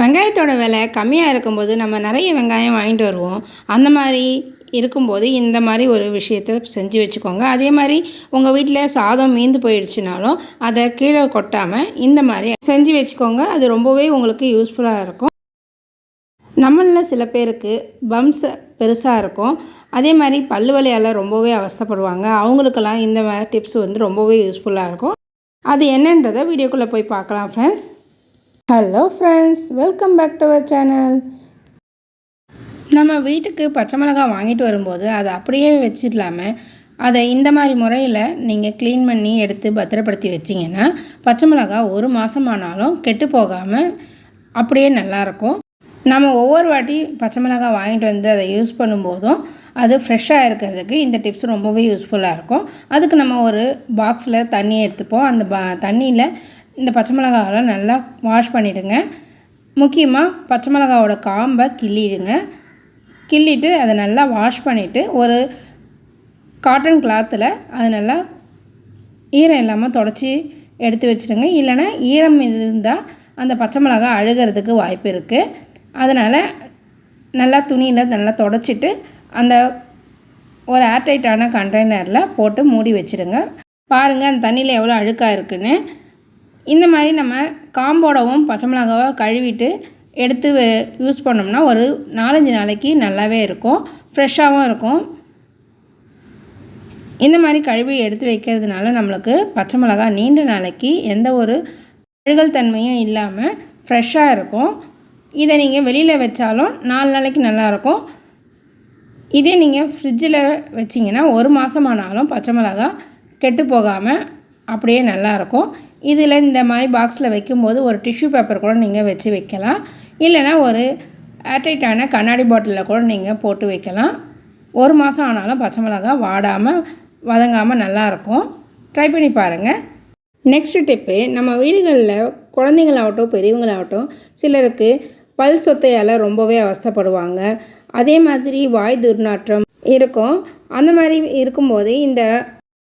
வெங்காயத்தோட விலை கம்மியாக இருக்கும்போது நம்ம நிறைய வெங்காயம் வாங்கிட்டு வருவோம். அந்த மாதிரி இருக்கும்போது இந்த மாதிரி ஒரு விஷயத்த செஞ்சு வச்சுக்கோங்க. அதே மாதிரி உங்கள் வீட்டில் சாதம் மீந்து போயிடுச்சுனாலும் அதை கீழே கொட்டாமல் இந்த மாதிரி செஞ்சு வச்சுக்கோங்க. அது ரொம்பவே உங்களுக்கு யூஸ்ஃபுல்லாக இருக்கும். நம்மளில் சில பேருக்கு பம்ஸ் பெருசாக இருக்கும். அதே மாதிரி பல்லு வலியால் ரொம்பவே அவஸ்தைப்படுவாங்க. அவங்களுக்கெல்லாம் இந்த மாதிரி டிப்ஸ் வந்து ரொம்பவே யூஸ்ஃபுல்லாக இருக்கும். அது என்னன்றதை வீடியோக்குள்ளே போய் பார்க்கலாம் friends hello friends welcome back to our channel நம்ம வீட்டுக்கு பச்சை மிளகாய் வாங்கிட்டு வரும்போது அதை அப்படியே வச்சிடலாமல் அதை இந்த மாதிரி முறையில் நீங்கள் க்ளீன் பண்ணி எடுத்து பத்திரப்படுத்தி வச்சிங்கன்னா பச்சை மிளகாய் ஒரு மாதம் ஆனாலும் கெட்டு போகாமல் அப்படியே நல்லாயிருக்கும் நம்ம ஒவ்வொரு வாட்டி பச்சை மிளகாய் வாங்கிட்டு வந்து அதை யூஸ் பண்ணும்போதும் அது ஃப்ரெஷ்ஷாக இருக்கிறதுக்கு இந்த டிப்ஸ் ரொம்பவே யூஸ்ஃபுல்லாக இருக்கும். அதுக்கு நம்ம ஒரு பாக்ஸில் தண்ணி எடுத்துப்போம். அந்த பா தண்ணியில் இந்த பச்சை மிளகாவெல்லாம் நல்லா வாஷ் பண்ணிவிடுங்க முக்கியமாக பச்சை மிளகாவோட காம்பை கிள்ளிடுங்க. கிள்ளிட்டு அதை நல்லா வாஷ் பண்ணிவிட்டு ஒரு காட்டன் கிளாத்தில் அது நல்லா ஈரம் இல்லாமல் தொடச்சி எடுத்து வச்சுடுங்க. இல்லைன்னா ஈரம் இருந்தால் அந்த பச்சை மிளகா அழுகிறதுக்கு வாய்ப்பு இருக்குது அதனால் நல்லா துணியில் நல்லா தொடச்சிட்டு அந்த ஒரு ஏர்டைட்டான கண்டெய்னரில் போட்டு மூடி வச்சுடுங்க. பாருங்கள் அந்த தண்ணியில் எவ்வளோ அழுக்காக இருக்குன்னு. இந்த மாதிரி நம்ம காம்போடவும் பச்சை மிளகாவை கழுவிட்டு எடுத்து யூஸ் பண்ணோம்னா ஒரு நாலஞ்சு நாளைக்கு நல்லாவே இருக்கும். ஃப்ரெஷ்ஷாகவும் இருக்கும். இந்த மாதிரி கழுவி எடுத்து வைக்கிறதுனால நம்மளுக்கு பச்சை மிளகா நீண்ட நாளைக்கு எந்த ஒரு அழுகல் தன்மையும் இல்லாமல் ஃப்ரெஷ்ஷாக இருக்கும். இதை நீங்கள் வெளியில் வச்சாலும் நாலு நாளைக்கு நல்லாயிருக்கும் இதே நீங்கள் ஃப்ரிட்ஜில் வச்சிங்கன்னா ஒரு மாதமானாலும் பச்சை மிளகா கெட்டு போகாமல் அப்படியே நல்லாயிருக்கும் இதில் இந்த மாதிரி பாக்ஸில் வைக்கும்போது ஒரு டிஷ்யூ பேப்பர் கூட நீங்கள் வச்சு வைக்கலாம். இல்லைனா ஒரு ஏர்டைட்டான கண்ணாடி பாட்டிலில் கூட நீங்கள் போட்டு வைக்கலாம். ஒரு மாதம் ஆனாலும் பச்சை மிளகா வாடாமல் வதங்காமல் நல்லாயிருக்கும். ட்ரை பண்ணி பாருங்கள் நெக்ஸ்ட் டிப்பு நம்ம வீடுகளில் குழந்தைங்களாகட்டும் பெரியவங்களாகட்டும் சிலருக்கு பல் சொத்தையால் ரொம்பவே அவஸ்தைப்படுவாங்க. அதே மாதிரி வாய் துர்நாற்றம் இருக்கும். அந்த மாதிரி இருக்கும்போது இந்த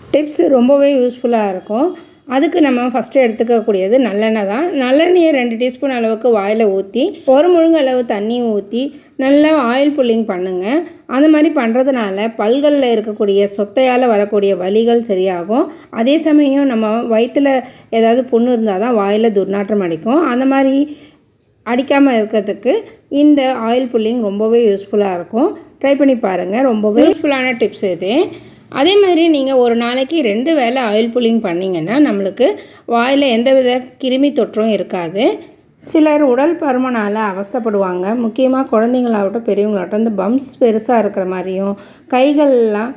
டிப்ஸ் ரொம்பவே யூஸ்ஃபுல்லாக இருக்கும். அதுக்கு நம்ம ஃபஸ்ட்டு எடுத்துக்கக்கூடியது நல்லெண்ணெய் தான். நல்லெண்ணெயை ரெண்டு டீஸ்பூன் அளவுக்கு வாயில் ஊற்றி ஒரு முழுங்கு அளவு தண்ணி ஊற்றி நல்லா ஆயில் புல்லிங் பண்ணுங்கள் அந்த மாதிரி பண்ணுறதுனால பல்களில் இருக்கக்கூடிய சொத்தையால் வரக்கூடிய வலிகள் சரியாகும். அதே சமயம் நம்ம வயிற்றில் ஏதாவது புண்ணு இருந்தால் தான் வாயில் துர்நாற்றம் அடிக்கும். அந்த மாதிரி அடிக்காமல் இருக்கிறதுக்கு இந்த ஆயில் புல்லிங் ரொம்பவே யூஸ்ஃபுல்லாக இருக்கும். ட்ரை பண்ணி பாருங்கள் ரொம்பவே யூஸ்ஃபுல்லான டிப்ஸ் இது. அதே மாதிரி நீங்கள் ஒரு நாளைக்கு ரெண்டு வேளை ஆயில் புல்லிங் பண்ணிங்கன்னா நம்மளுக்கு வாயில் எந்தவித கிருமி தொற்றும் இருக்காது. சிலர் உடல் பருமனால் அவஸ்தப்படுவாங்க. முக்கியமாக குழந்தைங்களாகட்டும் பெரியவங்களாகட்டும் இந்த பம்ப்ஸ் பெருசாக இருக்கிற மாதிரியும் கைகள்லாம்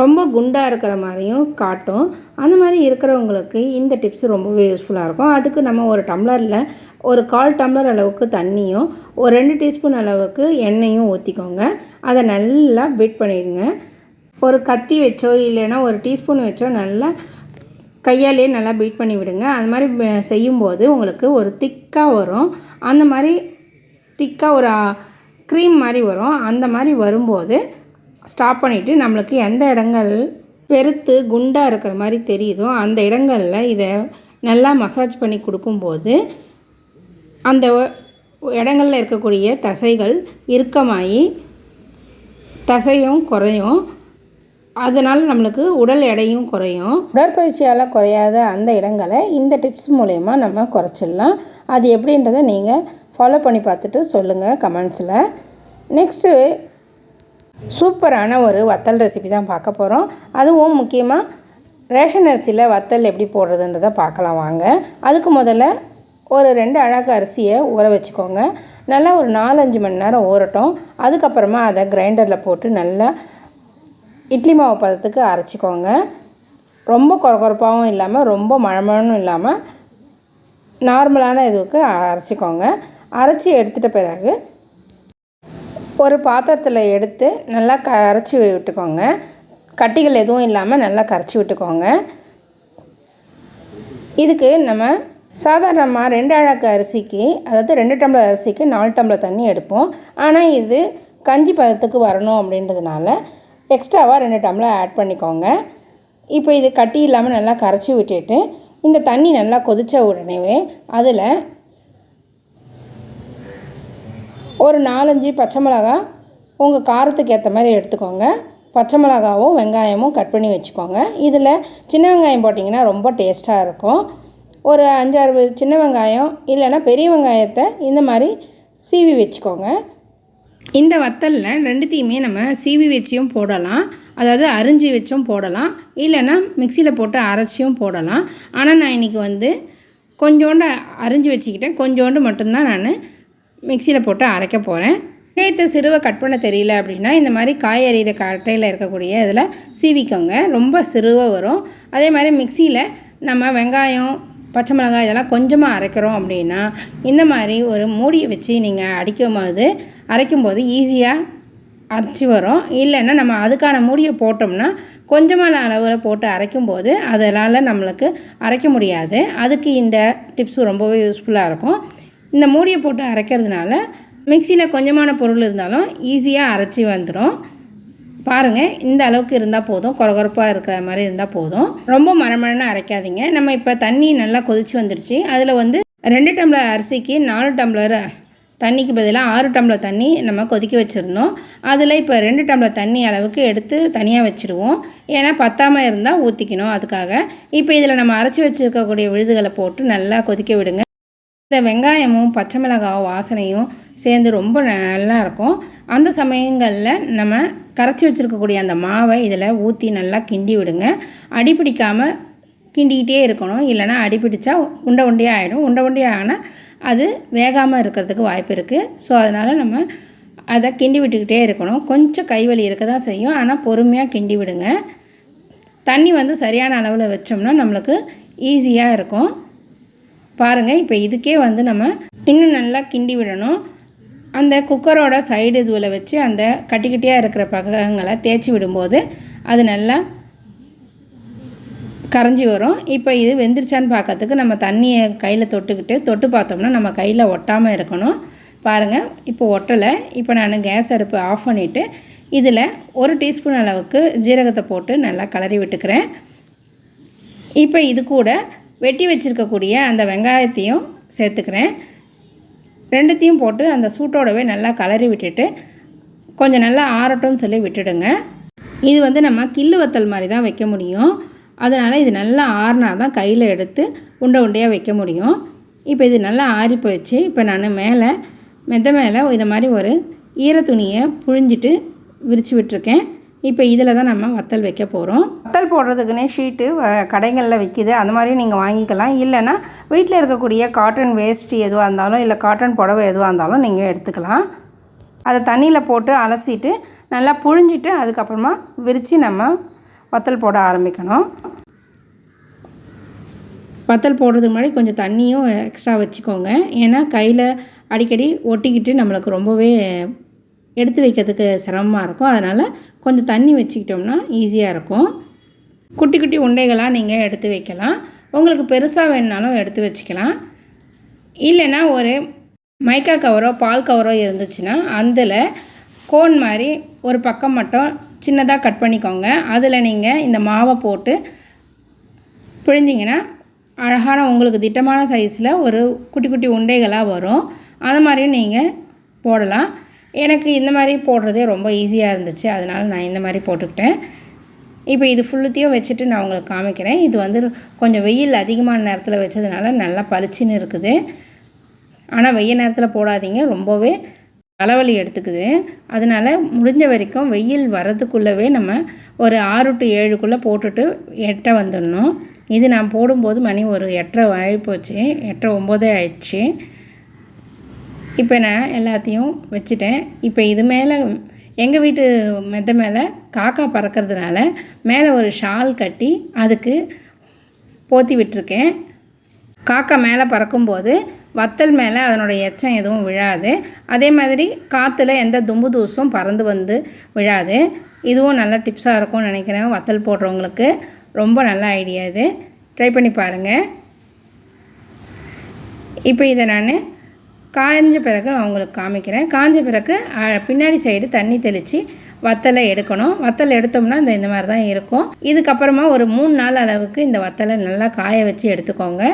ரொம்ப குண்டாக இருக்கிற மாதிரியும் காட்டும். அந்த மாதிரி இருக்கிறவங்களுக்கு இந்த டிப்ஸ் ரொம்பவே யூஸ்ஃபுல்லாக இருக்கும். அதுக்கு நம்ம ஒரு டம்ளரில் ஒரு கால் டம்ளர் அளவுக்கு தண்ணியும் ஒரு ரெண்டு டீஸ்பூன் அளவுக்கு எண்ணெயும் ஊற்றிக்கோங்க அதை நல்லா பீட் பண்ணிடுங்க. ஒரு கத்தி வச்சோ இல்லைன்னா ஒரு டீஸ்பூன் வச்சோ நல்லா கையாலே நல்லா பீட் பண்ணி விடுங்க. அது மாதிரி செய்யும்போது உங்களுக்கு ஒரு திக்காக வரும். அந்த மாதிரி திக்காக ஒரு க்ரீம் மாதிரி வரும். அந்த மாதிரி வரும்போது ஸ்டாப் பண்ணிவிட்டு நம்மளுக்கு எந்த இடங்கள் பெருத்து குண்டாக இருக்கிற மாதிரி தெரியுதோ அந்த இடங்களில் இதை நல்லா மசாஜ் பண்ணி கொடுக்கும்போது அந்த இடங்களில் இருக்கக்கூடிய தசைகள் இறுக்கமாகி தசையும் குறையும். அதனால் நம்மளுக்கு உடல் எடையும் குறையும். உடற்பயிற்சியால் குறையாத அந்த இடங்களை இந்த டிப்ஸ் மூலயமா நம்ம குறைச்சிடலாம். அது எப்படின்றத நீங்கள் ஃபாலோ பண்ணி பார்த்துட்டு சொல்லுங்கள் கமெண்ட்ஸில் நெக்ஸ்ட்டு சூப்பரான ஒரு வத்தல் ரெசிபி தான் பார்க்க போகிறோம் அதுவும் முக்கியமாக ரேஷன் அரிசியில் வத்தல் எப்படி போடுறதுன்றதை பார்க்கலாம் வாங்க. அதுக்கு முதல்ல ஒரு ரெண்டு அழகு அரிசியை ஊற வச்சுக்கோங்க. நல்லா ஒரு நாலஞ்சு மணி நேரம் ஊறட்டும். அதுக்கப்புறமா அதை கிரைண்டரில் போட்டு நல்லா இட்லி மாவு பதத்துக்கு அரைச்சிக்கோங்க. ரொம்ப கொரகொரப்பாகவும் இல்லாமல் ரொம்ப மழமழனும் இல்லாமல் நார்மலான இதுக்கு அரைச்சிக்கோங்க. அரைச்சி எடுத்துகிட்ட பிறகு ஒரு பாத்திரத்தில் எடுத்து நல்லா கரைச்சி விட்டுக்கோங்க. கட்டிகள் எதுவும் இல்லாமல் நல்லா கரைச்சி விட்டுக்கோங்க. இதுக்கு நம்ம சாதாரணமாக ரெண்டு அழகு அரிசிக்கு அதாவது ரெண்டு டம்ளர் அரிசிக்கு நாலு டம்ளர் தண்ணி எடுப்போம். ஆனால் இது கஞ்சி பதத்துக்கு வரணும் அப்படின்றதுனால எக்ஸ்ட்ராவாக ரெண்டு டம்ளர் ஆட் பண்ணிக்கோங்க. இப்போ இது கட்டி இல்லாமல் நல்லா கரைச்சி விட்டுட்டு இந்த தண்ணி நல்லா கொதித்த உடனேவே அதில் ஒரு நாலஞ்சு பச்சை மிளகா உங்கள் காரத்துக்கு ஏற்ற மாதிரி எடுத்துக்கோங்க. பச்சை மிளகாவும் வெங்காயமும் கட் பண்ணி வச்சுக்கோங்க. இதில் சின்ன வெங்காயம் போட்டிங்கன்னா ரொம்ப டேஸ்ட்டாக இருக்கும். ஒரு அஞ்சாறு சின்ன வெங்காயம் இல்லைன்னா பெரிய வெங்காயத்தை இந்த மாதிரி சீவி வச்சுக்கோங்க. இந்த வத்தலில் ரெண்டுத்தையுமே நம்ம சீவி வச்சியும் போடலாம். அதாவது அரிஞ்சு வச்சும் போடலாம். இல்லைன்னா மிக்சியில் போட்டு அரைச்சியும் போடலாம். ஆனால் நான் இன்றைக்கி வந்து கொஞ்சோண்டு அரிஞ்சு வச்சுக்கிட்டேன். கொஞ்சோண்டு மட்டும்தான் நான் மிக்சியில் போட்டு அரைக்க போகிறேன் வெங்காயத்தை சிறுவை கட் பண்ண தெரியல அப்படின்னா இந்த மாதிரி காய் அறிகிற கட்டையில் இருக்கக்கூடிய இதில் சீவிக்கோங்க. ரொம்ப சிறுவை வரும். அதே மாதிரி மிக்சியில் நம்ம வெங்காயம் பச்சை மிளகாய் இதெல்லாம் கொஞ்சமாக அரைக்கிறோம் அப்படின்னா இந்த மாதிரி ஒரு மூடியை வச்சு நீங்கள் அடிக்கும் போது அரைக்கும்போது ஈஸியாக அரைச்சி வரும். இல்லைன்னா நம்ம அதுக்கான மூடியை போட்டோம்னா கொஞ்சமான அளவில் போட்டு அரைக்கும்போது அதனால் நம்மளுக்கு அரைக்க முடியாது. அதுக்கு இந்த டிப்ஸ் ரொம்பவே யூஸ்ஃபுல்லாக இருக்கும். இந்த மூடியை போட்டு அரைக்கிறதுனால மிக்சியில் கொஞ்சமான பொருள் இருந்தாலும் ஈஸியாக அரைச்சி வந்துடும் பாருங்கள் இந்த அளவுக்கு இருந்தால் போதும். குறகுறப்பாக இருக்கிற மாதிரி இருந்தால் போதும். ரொம்ப மரமரன்னு அரைக்காதீங்க. நம்ம இப்போ தண்ணி நல்லா கொதிச்சு வந்துருச்சு. அதில் வந்து ரெண்டு டம்ளர் அரிசிக்கு நாலு டம்ளர் தண்ணிக்கு பதிலாக ஆறு டம்ளர் தண்ணி நம்ம கொதிக்க வச்சுருந்தோம் அதில் இப்போ ரெண்டு டம்ளர் தண்ணி அளவுக்கு எடுத்து தனியாக வச்சுருவோம். ஏன்னா பத்தாமல் இருந்தால் ஊற்றிக்கணும் அதுக்காக. இப்போ இதில் நம்ம அரைச்சி வச்சுருக்கக்கூடிய விழுதுகளை போட்டு நல்லா கொதிக்க விடுங்க. இந்த வெங்காயமும் பச்சை மிளகாய் வாசனையும் சேர்ந்து ரொம்ப நல்லா இருக்கும். அந்த சமயங்களில் நம்ம கரைச்சி வச்சுருக்கக்கூடிய அந்த மாவை இதில் ஊற்றி நல்லா கிண்டி விடுங்க. அடி பிடிக்காமல் கிண்டிக்கிட்டே இருக்கணும். இல்லைனா அடி பிடிச்சா உண்டை உண்டையாக ஆகிடும் உண்டை உண்டையாக ஆனால் அது வேகாமல் இருக்கிறதுக்கு வாய்ப்பு இருக்குது ஸோ அதனால் நம்ம அதை கிண்டி விட்டுக்கிட்டே இருக்கணும். கொஞ்சம் கைவலி இருக்க தான் செய்யும். ஆனால் பொறுமையாக கிண்டி விடுங்க. தண்ணி வந்து சரியான அளவில் வச்சோம்னா நம்மளுக்கு ஈஸியாக இருக்கும். பாருங்கள் இப்போ இதுக்கே வந்து நம்ம இன்னும் நல்லா கிண்டி விடணும். அந்த குக்கரோட சைடு இதுவில் வச்சு அந்த கட்டிக்கிட்டியாக இருக்கிற பக்கங்களை தேய்ச்சி விடும்போது அது நல்லா கரைஞ்சி வரும். இப்போ இது வெந்துருச்சான்னு பார்க்கறதுக்கு நம்ம தண்ணியை கையில் தொட்டுக்கிட்டு தொட்டு பார்த்தோம்னா நம்ம கையில் ஒட்டாமல் இருக்கணும். பாருங்கள் இப்போ ஒட்டலை. இப்போ நான் கேஸ் அடுப்பு ஆஃப் பண்ணிவிட்டு இதில் ஒரு டீஸ்பூன் அளவுக்கு ஜீரகத்தை போட்டு நல்லா கலரி விட்டுக்கிறேன். இப்போ இது கூட வெட்டி வச்சுருக்கக்கூடிய அந்த வெங்காயத்தையும் சேர்த்துக்கிறேன். ரெண்டுத்தையும் போட்டு அந்த சூட்டோடவே நல்லா கலரி விட்டுட்டு கொஞ்சம் நல்லா ஆறட்டும்னு சொல்லி விட்டுடுங்க. இது வந்து நம்ம கில்லு வத்தல் மாதிரி தான் வைக்க முடியும். அதனால் இது நல்லா ஆறினா தான் கையில் எடுத்து உண்டை உண்டையாக வைக்க முடியும். இப்போ இது நல்லா ஆறி போயிடுச்சு. இப்போ நான் மேலே மெத்த மேலே இதை மாதிரி ஒரு ஈர துணியை புழிஞ்சிட்டு விரித்து விட்டுருக்கேன். இப்போ இதில் தான் நம்ம வத்தல் வைக்க போகிறோம் வத்தல் போடுறதுக்குன்னே ஷீட்டு கடைகளில் விற்கிது அந்த மாதிரி நீங்கள் வாங்கிக்கலாம். இல்லைன்னா வீட்டில் இருக்கக்கூடிய காட்டன் வேஸ்ட் எதுவாக இருந்தாலும் இல்லை காட்டன் புடவை எதுவாக இருந்தாலும் நீங்கள் எடுத்துக்கலாம். அதை தண்ணியில் போட்டு அலசிட்டு நல்லா புழிஞ்சிட்டு அதுக்கப்புறமா விரித்து நம்ம வத்தல் போட ஆரம்பிக்கணும். வத்தல் போடுறதுக்கு முன்னாடி கொஞ்சம் தண்ணியும் எக்ஸ்ட்ரா வச்சுக்கோங்க. ஏன்னா கையில் அடிக்கடி ஒட்டிக்கிட்டு நம்மளுக்கு ரொம்பவே எடுத்து வைக்கிறதுக்கு சிரமமாக இருக்கும். அதனால் கொஞ்சம் தண்ணி வச்சுக்கிட்டோம்னா ஈஸியாக இருக்கும். குட்டி குட்டி உண்டைகளாக நீங்கள் எடுத்து வைக்கலாம். உங்களுக்கு பெருசாக வேணுனாலும் எடுத்து வச்சுக்கலாம். இல்லைன்னா ஒரு மைக்கா கவரோ பால் கவரோ இருந்துச்சுன்னா அதில் கோன் மாதிரி ஒரு பக்கம் மட்டும் சின்னதாக கட் பண்ணிக்கோங்க. அதில் நீங்கள் இந்த மாவை போட்டு பிழிஞ்சிங்கன்னா அழகான உங்களுக்கு திட்டமான சைஸில் ஒரு குட்டி குட்டி உண்டைகளாக வரும். அது மாதிரியும் நீங்கள் போடலாம். எனக்கு இந்த மாதிரி போடுறதே ரொம்ப ஈஸியாக இருந்துச்சு. அதனால் நான் இந்த மாதிரி போட்டுக்கிட்டேன். இப்போ இது ஃபுல்லுத்தையும் வச்சுட்டு நான் உங்களுக்கு காமிக்கிறேன். இது வந்து கொஞ்சம் வெயில் அதிகமான நேரத்தில் வச்சதுனால நல்லா பளிச்சுன்னு இருக்குது. ஆனால் வெயில் நேரத்தில் போடாதீங்க. ரொம்பவே தலைவலி எடுத்துக்குது. அதனால் முடிஞ்ச வரைக்கும் வெயில் வரதுக்குள்ளவே நம்ம ஒரு ஆறு டு ஏழுக்குள்ளே போட்டுட்டு எட்ட வந்துடணும். இது நான் போடும்போது மணி ஒரு எட்டரை ஆகிப்போச்சு எட்டரை ஒம்போதே ஆயிடுச்சு. இப்போ நான் எல்லாத்தையும் வச்சுட்டேன். இப்போ இது மேலே எங்கள் வீட்டு மெத்த மேலே காக்கா பறக்கிறதுனால மேலே ஒரு ஷால் கட்டி அதுக்கு போத்தி விட்டுருக்கேன். காக்கா மேலே பறக்கும்போது வத்தல் மேலே அதனுடைய எச்சம் எதுவும் விழாது. அதே மாதிரி காற்றுல எந்த தும்பு தூசும் பறந்து வந்து விழாது. இதுவும் நல்ல டிப்ஸாக இருக்கும்னு நினைக்கிறேன். வத்தல் போடுறவங்களுக்கு ரொம்ப நல்ல ஐடியா இது. ட்ரை பண்ணி பாருங்கள் இப்போ இதை நான் காய்ஞ்ச பிறகு நான் உங்களுக்கு காமிக்கிறேன். காஞ்ச பிறகு பின்னாடி சைடு தண்ணி தெளித்து வத்தலை எடுக்கணும். வத்தல் எடுத்தோம்னா இந்த இந்த மாதிரி தான் இருக்கும். இதுக்கப்புறமா ஒரு மூணு நாள் அளவுக்கு இந்த வத்தலை நல்லா காய வச்சு எடுத்துக்கோங்க.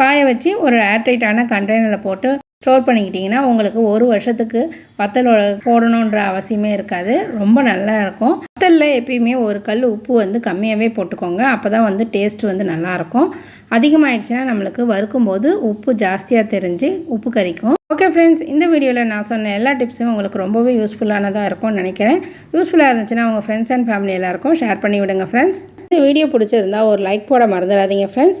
காய வச்சு ஒரு ஏர்டைட்டான கண்டெய்னரில் போட்டு ஸ்டோர் பண்ணிக்கிட்டிங்கன்னா உங்களுக்கு ஒரு வருஷத்துக்கு வத்தல் போடணுன்ற அவசியமே இருக்காது. ரொம்ப நல்லா இருக்கும். வத்தலில் எப்பயுமே ஒரு கல் உப்பு வந்து கம்மியாகவே போட்டுக்கோங்க. அப்போ தான் வந்து டேஸ்ட் வந்து நல்லாயிருக்கும் அதிகமாகிடுச்சுன்னா நம்மளுக்கு வறுக்கும் போது உப்பு ஜாஸ்தியாக தெரிஞ்சு உப்பு கறிக்கும் ஓகே ஃப்ரெண்ட்ஸ் இந்த வீடியோவில் நான் சொன்ன எல்லா டிப்ஸும் உங்களுக்கு ரொம்பவே யூஸ்ஃபுல்லானதாக இருக்கும்னு நினைக்கிறேன். யூஸ்ஃபுல்லாக இருந்துச்சுன்னா உங்கள் ஃப்ரெண்ட்ஸ் அண்ட் ஃபேமிலி எல்லாருக்கும் ஷேர் பண்ணி விடுங்க ஃப்ரெண்ட்ஸ் இந்த வீடியோ பிடிச்சிருந்தா ஒரு லைக் போட மறந்துடாதீங்க ஃப்ரெண்ட்ஸ்